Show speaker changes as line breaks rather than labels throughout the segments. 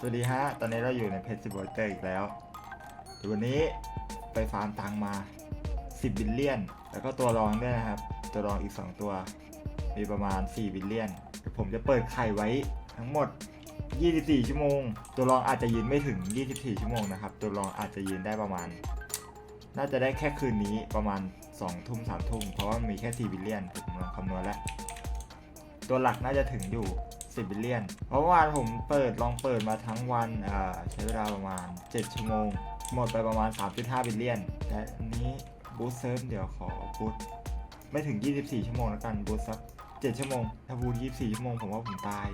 สวัสดีฮะ ตอนนี้เราอยู่ในเพจซิบเตอร์อีกแล้ว วันนี้ไปฟาร์มตังมา 10 บิลเลียน แล้วก็ตัวรองด้วยนะครับ ตัวรองอีก 2 ตัว มีประมาณ 4 บิลเลียน ผมจะเปิดไข่ไว้ทั้งหมด 24 ชั่วโมง ตัวรองอาจจะยืนไม่ถึง 24 ชั่วโมงนะครับ ตัวรองอาจจะยืนได้ประมาณ น่าจะได้แค่คืนนี้ประมาณ 2 ทุ่ม 3 ทุ่ม เพราะว่ามีแค่ 4 บิลเลียนผมลองคำนวณแล้ว ตัวหลักน่าจะถึงอยู่ 10บิลเลียนเพราะว่าผมเปิดลองเปิดมาทั้งวันใช้เวลาประมาณ 7 ชั่วโมง หมดไปประมาณ 3.5 บิลเลียนแต่อันนี้บูสเซิร์ฟเดี๋ยวขอบูสไม่ถึง 24 ชั่วโมงแล้วกันบูสสัก 7 ชั่วโมง ถ้าบูส24 ชั่วโมงผมว่าผมตาย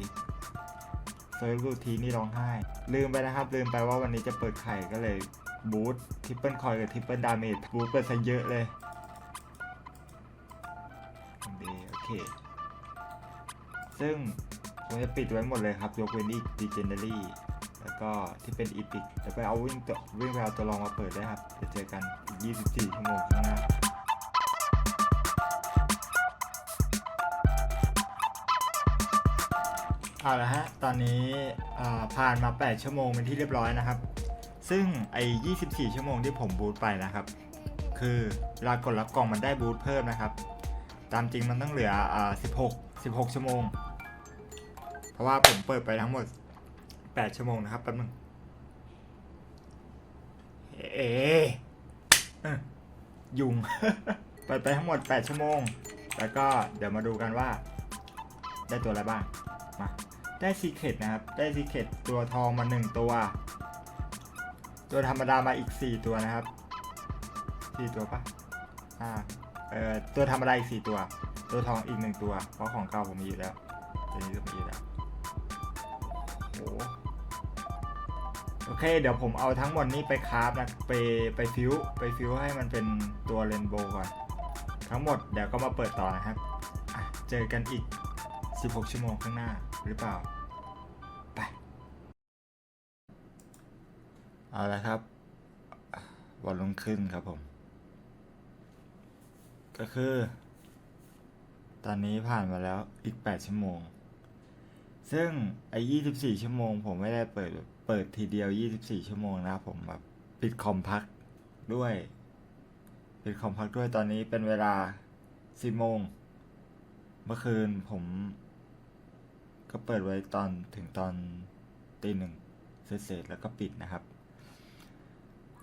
เซิร์ฟรูทีนี่ร้องไห้ ลืมไปนะครับ ลืมไปว่าวันนี้จะเปิดไข่ก็เลยบูสทริปเปิลคอยกับทริปเปิลดาเมจบูสเปิดซะเยอะเลยดีโอเค ซึ่ง ผมจะปิดไว้หมดเลยครับ ยกเว้นอีก Legendary แล้วก็ที่เป็น Epic แล้วไปเอาวิ่งตัววิ่งไปเอาตัวรองมาเปิดได้ครับจะเจอกันอีก24ชั่วโมงข้างหน้าเอาละฮะ ตอนนี้ผ่านมา 8 ชั่วโมงเป็นที่เรียบร้อยนะครับ ซึ่งไอ้ 24 ชั่วโมงที่ผมบูตไปนะครับ คือเวลากดรับกล่องมันได้บูตเพิ่มนะครับ ตามจริงมันต้องเหลืออ16 16 ชั่วโมง เพราะว่าผมเปิดไปทั้งหมด8ชั่วโมงนะครับแป๊บนึงเอ๊ะเอ้อยุงเปิดไปทั้งหมด 8 ชั่วโมง แล้วก็เดี๋ยวมาดูกันว่า ได้ตัวอะไรบ้าง มา ได้ซีเคตนะครับ ได้ซีเคตตัวทองมา 1 ตัว ตัวธรรมดามาอีก 4 ตัวนะครับ 4 ตัวปะอ่า เอ่อ ตัวธรรมดาอีก 4 ตัว ตัวทองอีก 1 ตัว เพราะของเก่าผมมีอยู่แล้ว ตัวนี้ก็มีอยู่แล้ว โอ้โหโอเค เดี๋ยวผมเอาทั้งหมดนี้ไปคราฟนะไปไปฟิวไปฟิวให้มันเป็นตัวเรนโบว์ก่อน ทั้งหมดเดี๋ยวก็มาเปิดต่อนะครับเจอกันอีก 16 ชั่วโมงข้างหน้าหรือเปล่า ไป เอาละครับ วันลงขึ้นครับผม ก็คือ ตอนนี้ผ่านมาแล้วอีก 8 ชั่วโมง ซึ่งไอ้24ชั่วโมง ผมไม่ได้เปิดเปิดทีเดียว24ชั่วโมงนะผมแบบปิดคอมพักด้วย ปิดคอมพักด้วยตอนนี้เป็นเวลา10โมง เมื่อคืนผม ก็เปิดไว้ตอนถึงตอนตีหนึ่งเสร็จแล้วก็ปิดนะครับ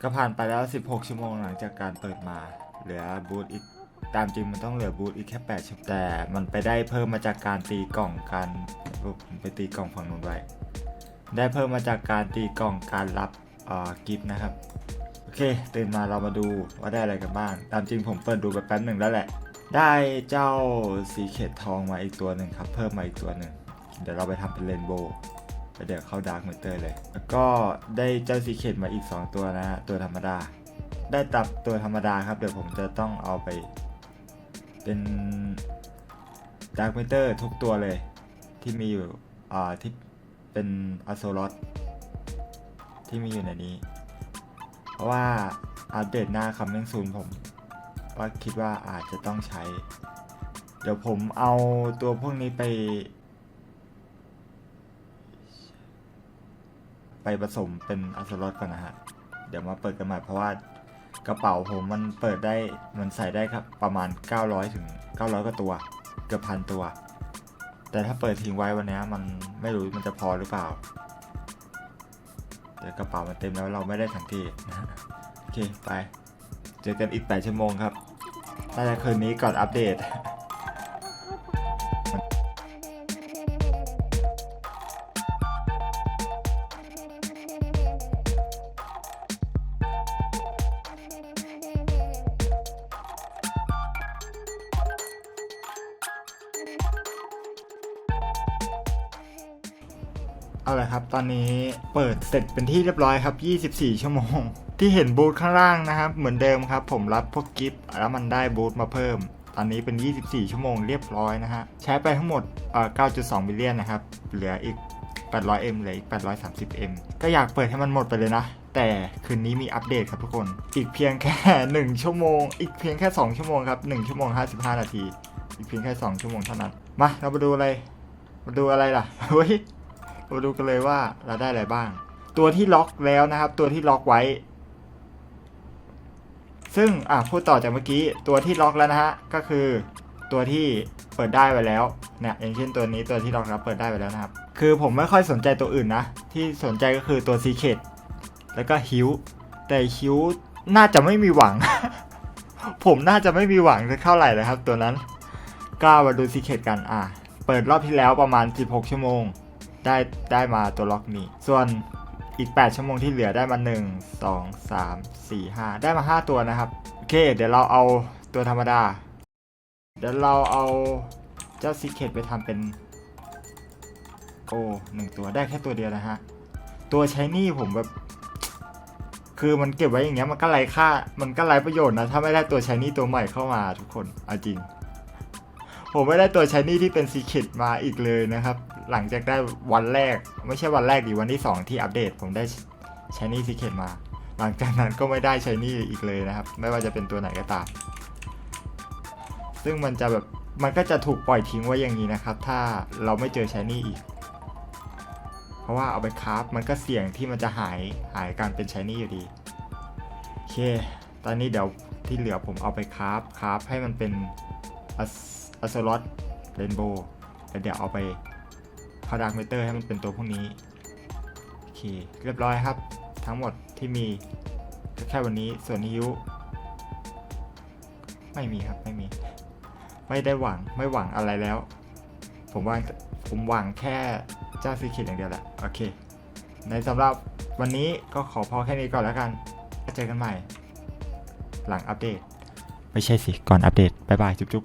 ก็ผ่านไปแล้ว 16 ชั่วโมงหลังจากการเปิดมา เหลือบูทอีก ตามจริงมันต้องเหลือบูทอีกแค่8ชั่วโมงแต่มันไปได้เพิ่มมาจากการตีกล่องการผมไปตีกล่องฝั่งนู้นไว้ ได้เพิ่มมาจากการตีกล่องการรับอ่อกิฟต์นะครับ โอเค ตื่นมาเรามาดูว่าได้อะไรกันบ้าง ตามจริงผมเปิดดูไปแป๊บหนึ่งแล้วแหละ ได้เจ้าสีเขตทองมาอีกตัวหนึ่งครับ เพิ่มมาอีกตัวหนึ่ง เดี๋ยวเราไปทำเป็นเรนโบว์เดี๋ยวเข้าดาร์กเมเตอร์เลย แล้วก็ได้เจ้าสีเขตมาอีก 2 ตัวนะ ตัวธรรมดา ได้ตับตัวธรรมดาครับ เดี๋ยวผมจะต้องเอาไป เป็นดาร์กเมเตอร์ทุกตัวเลย ที่มีอยู่อ่าที่เป็นอโซลอตที่มีอยู่ในนี้ เพราะว่าอัปเดตหน้าคัมมิ่งซูนผมว่าคิดว่าอาจจะต้องใช้ เดี๋ยวผมเอาตัวพวกนี้ไป ไปผสมเป็นอัสลอตก่อนนะฮะ เดี๋ยวมาเปิดกันใหม่เพราะว่า กระเป๋าผมมันเปิดได้มันใส่ได้ครับประมาณ 900 ถึง 900กว่าตัว เกือบพันตัว แต่ถ้าเปิดทิ้งไว้วันนี้มันไม่รู้มันจะพอหรือเปล่าแต่กระเป๋ามันเต็มแล้วเราไม่ได้สังเกตโอเคไป เจอกันอีก 8 ชั่วโมงครับน่าจะคืนนี้ก่อนอัปเดต เอาละครับ ตอนนี้เปิดเสร็จเป็นที่เรียบร้อยครับ 24 ชั่วโมง ที่เห็นบูธข้างล่างนะครับ เหมือนเดิมครับ ผมรับพวกกิฟต์แล้วมันได้บูธมาเพิ่ม ตอนนี้เป็น 24 ชั่วโมงเรียบร้อยนะฮะ ใช้ไปทั้งหมดเอ่อ9.2 บิลเลียนนะครับ เหลืออีก 800M เหลืออีก 830M ก็อยากเปิดให้มันหมดไปเลยนะ แต่คืนนี้มีอัปเดตครับทุกคน อีกเพียงแค่ 1 ชั่วโมง อีกเพียงแค่ 2 ชั่วโมงครับ 1 ชั่วโมง 55 นาที อีกเพียงแค่ 2 ชั่วโมงเท่านั้น มา เรามาดูอะไร มาดูอะไรล่ะ เฮ้ย มาดูกันเลยว่าเราได้อะไรบ้าง ตัวที่ล็อกแล้วนะครับ ตัวที่ล็อกไว้ ซึ่งอะพูดต่อจากเมื่อกี้ตัวที่ล็อกแล้วนะฮะก็คือตัวที่เปิดได้ไปแล้วเนี่ยอย่างเช่นตัวนี้ตัวที่ล็อกแล้วเปิดได้ไปแล้วนะครับ คือผมไม่ค่อยสนใจตัวอื่นนะ ที่สนใจก็คือตัวซีเคดแล้วก็ฮิวแต่ฮิวน่าจะไม่มีหวัง ผมน่าจะไม่มีหวังจะเท่าไหร่เลยครับ ตัวนั้นก็มาดูซีเคดกันอะ เปิดรอบที่แล้วประมาณ 16 ชั่วโมง ได้ได้มาตัวล็อกนี้ ส่วนอีก 8 ชั่วโมงที่เหลือได้มา 1 2 3 4 5 ได้มา 5 ตัวนะครับ โอเค เดี๋ยวเราเอาตัวธรรมดา เดี๋ยวเราเอาเจ้าซีเคดไปทำเป็นโอ้หนึ่งตัวได้แค่ตัวเดียวนะฮะ ตัวใช้นี่ผมแบบ คือมันเก็บไว้อย่างเงี้ยมันก็ไร้ค่า มันก็ไร้ประโยชน์นะ ถ้าไม่ได้ตัวใช้นี่ตัวใหม่เข้ามาทุกคนเอาจริง ผมไม่ได้ตัวใช้นี่ที่เป็นซีเคดมาอีกเลยนะครับ หลังจากได้วันแรก ไม่ใช่วันแรกดิวันที่ 2 ที่อัปเดตผมได้ใช้นี่ซีเคดมา หลังจากนั้นก็ไม่ได้ใช้นี่อีกเลยนะครับ ไม่ว่าจะเป็นตัวไหนก็ตาม ซึ่งมันจะแบบมันก็จะถูกปล่อยทิ้งไว้อย่างนี้นะครับ ถ้าเราไม่เจอใช้นี่อีก เพราะว่าเอาไปคราฟมันก็เสี่ยงที่มันจะหายหายการเป็นใช้นี่อยู่ดีโอเค ตอนนี้เดี๋ยวที่เหลือผมเอาไปคราฟคราฟให้มันเป็นอัสโลอตเรนโบว์แล้วเดี๋ยวเอาไป พาดาร์กเมเตอร์ให้มันเป็นตัวพวกนี้โอเคเรียบร้อยครับ ทั้งหมดที่มีแค่วันนี้ส่วนฮิวไม่มีครับไม่มี ไม่ได้หวังไม่หวังอะไรแล้ว ผมวางผมหวังแค่เจ้าซีคิดอย่างเดียวแหละโอเค ในสำหรับวันนี้ก็ขอพอแค่นี้ก่อนแล้วกันเจอกันใหม่ หลังอัปเดต ไม่ใช่สิ ก่อนอัปเดต บ๊ายบาย จุ๊บ